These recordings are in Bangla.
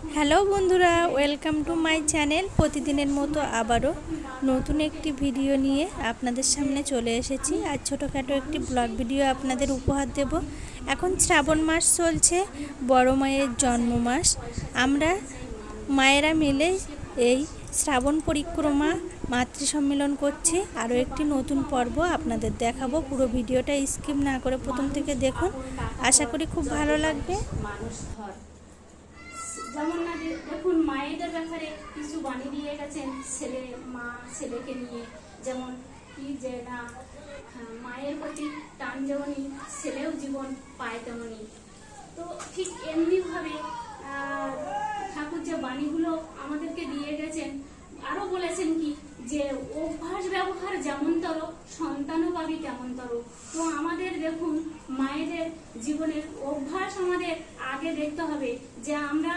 হ্যালো বন্ধুরা, ওয়েলকাম টু মাই চ্যানেল। প্রতিদিনের মতো আবারও নতুন একটি ভিডিও নিয়ে আপনাদের সামনে চলে এসেছি। আর ছোটোখাটো একটি ব্লগ ভিডিও আপনাদের উপহার দেব। এখন শ্রাবণ মাস চলছে, বড় মায়ের জন্ম মাস আমরা মায়েরা মিলে এই শ্রাবণ পরিক্রমা মাতৃ সম্মেলন করছি। আরও একটি নতুন পর্ব আপনাদের দেখাবো। পুরো ভিডিওটা স্কিপ না করে প্রথম থেকে দেখুন। আশা করি খুব ভালো লাগবে। মানুষ যেমন না যে দেখুন মায়েদের ব্যাপারে কিছু বাণী দিয়ে গেছেন ছেলে মা ছেলেকে নিয়ে। যেমন কি যে না হ্যাঁ, মায়ের প্রতি টান যেমনই ছেলেও জীবন পায় তেমনই। তো ঠিক এমনিভাবে ঠাকুর যে বাণীগুলো আমাদেরকে দিয়ে গেছেন আরও বলেছেন কি যে অভ্যাস ব্যবহার যেমনতর, সন্তানও পাবি তেমনতর। তো আমাদের দেখুন, মায়েদের জীবনের অভ্যাস আমাদের আগে দেখতে হবে যে আমরা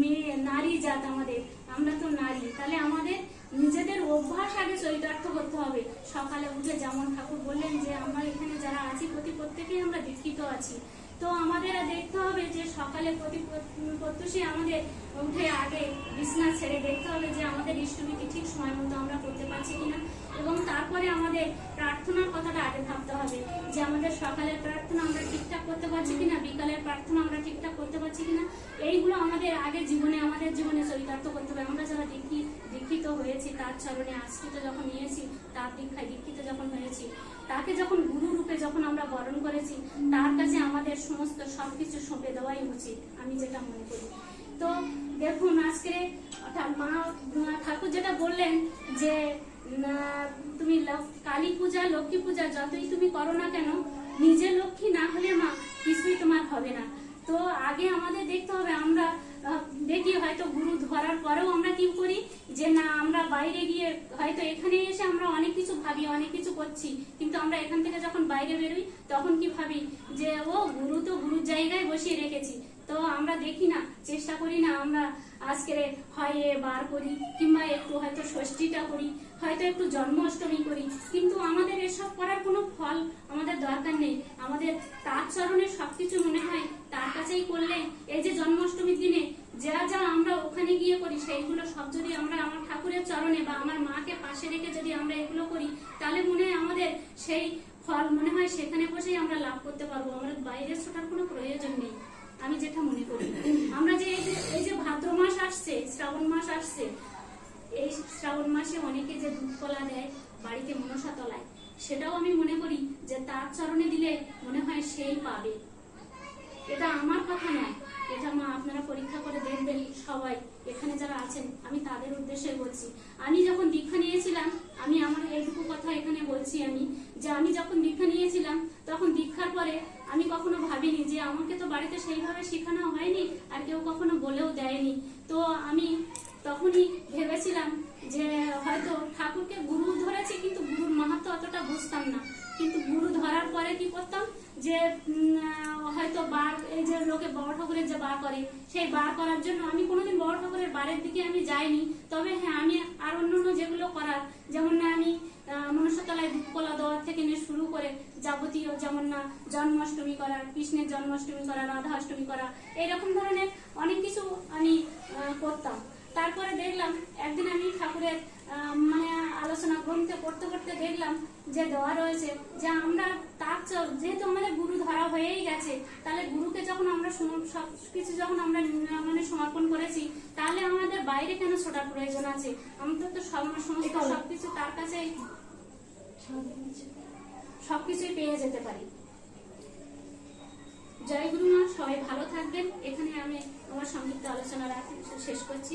মেয়ে, নারী জাত আমাদের। আমরা তো নারী। তাহলে আমাদের নিজেদের অভ্যাস আগে চরিতার্থ করতে হবে। সকালে উঠে যেমন ঠাকুর বললেন যে, আমরা এখানে যারা আছি, প্রতি প্রত্যেকেই আমরা দীক্ষিত আছি। তো আমাদের দেখতে হবে যে সকালে প্রতি প্রত্যুষে আমাদের উঠে আগে বিছনা ছেড়ে দেখতে হবে যে আমাদের ইষ্টবিধি ঠিক সময় মতো আমরা করতে পারছি কিনা এবং তারপরে আমাদের প্রার্থনার কথাটা আগে ভাবতে হবে যে আমাদের সকালের প্রার্থনা আমরা ঠিকঠাক করতে পারছি কিনা বিকালের প্রার্থনা আমরা ঠিকঠাক করতে পারছি কিনা এইগুলো আমাদের আগে জীবনে আমাদের জীবনে চরিতার্থ করতে হবে। আমরা যারা দীক্ষি দীক্ষিত হয়েছি তার চরণে আশ্রিত যখন নিয়েছি তার দীক্ষায় দীক্ষিত যখন হয়েছি তাকে যখন গুরু রূপে যখন আমরা বরণ করেছি তার কাছে আমাদের সমস্ত সবকিছু সঁপে দেওয়াই উচিত আমি যেটা মনে করি। তো দেখুন আজকে অর্থাৎ মা যেটা বললেন যে তুমি কালী পূজা, লক্ষ্মী পূজা যতই তুমি করো না কেন, নিজে লক্ষ্মী না হলে মা কিছুই তোমার হবে না। তো আগে আমাদের দেখতে হবে, আমরা দেখি হয়তো গুরু ধরার পরেও আমরা কি করি, যে না, আমরা বাইরে গিয়ে হয়তো এখানে এসে আমরা অনেক কিছু ভাবি, অনেক কিছু করছি, কিন্তু আমরা এখান থেকে যখন বাইরে বেরোই, তখন কি ভাবি যে, ও, গুরু তো গুরুর জায়গায় বসিয়ে রেখেছি। তো আমরা দেখি না, চেষ্টা করি না আমরা আজকে হয় এ বার করি, কিংবা একটু হয়তো ষষ্ঠীটা করি, হয়তো একটু জন্মাষ্টমী করি, কিন্তু আমাদের এসব করার কোনো ফল আমাদের দরকার নেই। আমাদের তার চরণে সবকিছু মনে হয়, তার কাছেই করলে এই যে জন্মাষ্টমীর দিনে যা যা আমরা ওখানে গিয়ে করি, সেইগুলো সব যদি আমরা আমার ঠাকুরের চরণে বা আমার মাকে পাশে রেখে যদি আমরা এগুলো করি, তাহলে মনে হয় আমাদের সেই ফল মনে হয় সেখানে বসেই আমরা লাভ করতে পারব। আমাদের বাইরে ছোটার কোনো প্রয়োজন নেই। আমি যেটা মনে করি, আমরা যে এই যে ভাদ্র মাস আসছে, শ্রাবণ মাস আসছে, এই শ্রাবণ মাসে অনেকে যে দুধ কলা দেয়, বাড়িতে মনসা তলায়, সেটাও আমি মনে করি যে তার চরণে দিলে মনে হয় সেই পাবে। এটা আমার কথা নয়, এটা মা আপনারা পরীক্ষা করে দেখবেন সবাই, এখানে যারা আছেন, আমি তাদের উদ্দেশ্যে বলছি। আমি যখন দীক্ষা নিয়েছিলাম, আমি আমার এইটুকু কথা এখানে বলছি আমি যে আমি যখন দীক্ষা নিয়েছিলাম, তখন দীক্ষার পরে আমি কখনো ভাবিনি যে আমাকে তো বাড়িতে সেইভাবে শেখানো হয়নি আর কেউ কখনো বলেও দেয়নি। তো আমি তখনই ভেবেছিলাম যে হয়তো ঠাকুরকে গুরু ধরেছি, কিন্তু গুরুর মাহাত্ম অতটা বুঝতাম না। কিন্তু গুরু ধরার পরে কি করতাম যে লোকে বড় ঠাকুরের যে বার করে, সেই বার করার জন্য আমি কোনোদিন বড় ঠাকুরের বারের দিকে আমি যাইনি। তবে হ্যাঁ আমি আর অন্যান্য অন্য যেগুলো করার, যেমন না আমি মনুষ্যতলায় দুধকলা দেওয়ার থেকে নিয়ে শুরু করে যাবতীয়, যেমন না জন্মাষ্টমী করা, কৃষ্ণের জন্মাষ্টমী করা রাধা অষ্টমী করা, এইরকম ধরনের অনেক কিছু আমি করতাম। তারপরে দেখলাম একদিন আমি ঠাকুরের মানে আলোচনা গ্রন্থে পড়তে পড়তে দেখলাম যে দেওয়া রয়েছে যে আমরা তার যেহেতু আমাদের গুরু ধরা হয়েই গেছে তাহলে গুরুকে যখন আমরা সব কিছু যখন আমরা মানে সমর্পণ করেছি তাহলে আমাদের বাইরে কেন ছোটার প্রয়োজন আছে? আমাদের তো সব সমস্ত সবকিছু তার কাছে সবকিছুই পেয়ে যেতে পারি। জয় গুরু মা সবাই ভালো থাকবেন এখানে আমি আমার সংক্ষিপ্ত আলোচনা রাখি শেষ করছি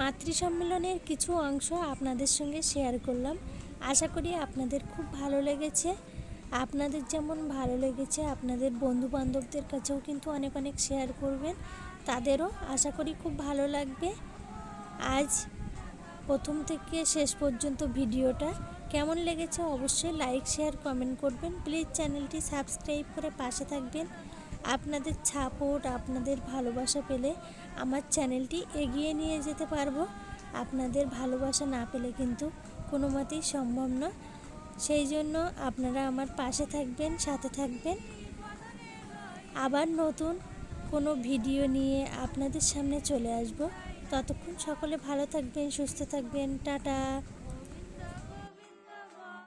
মাতৃ সম্মেলনের কিছু অংশ আপনাদের সঙ্গে শেয়ার করলাম। আশা করি আপনাদের খুব ভালো লেগেছে। আপনাদের যেমন ভালো লেগেছে, আপনাদের বন্ধু বান্ধবদের কাছেও কিন্তু অনেক অনেক শেয়ার করবেন। তাদেরও আশা করি খুব ভালো লাগবে। আজ প্রথম থেকে শেষ পর্যন্ত ভিডিওটা কেমন লেগেছে অবশ্যই লাইক শেয়ার কমেন্ট করবেন। প্লিজ চ্যানেলটি সাবস্ক্রাইব করে পাশে থাকবেন। আপনাদের সাপোর্ট আপনাদের ভালোবাসা পেলে আমার চ্যানেলটি এগিয়ে নিয়ে যেতে পারব। আপনাদের ভালোবাসা না পেলে কিন্তু কোনো মতেই সম্ভব না। সেই জন্য আপনারা আমার পাশে থাকবেন, সাথে থাকবেন। আবার নতুন কোনো ভিডিও নিয়ে আপনাদের সামনে চলে আসব। ততক্ষণ সকলে ভালো থাকবেন, সুস্থ থাকবেন। টাটা!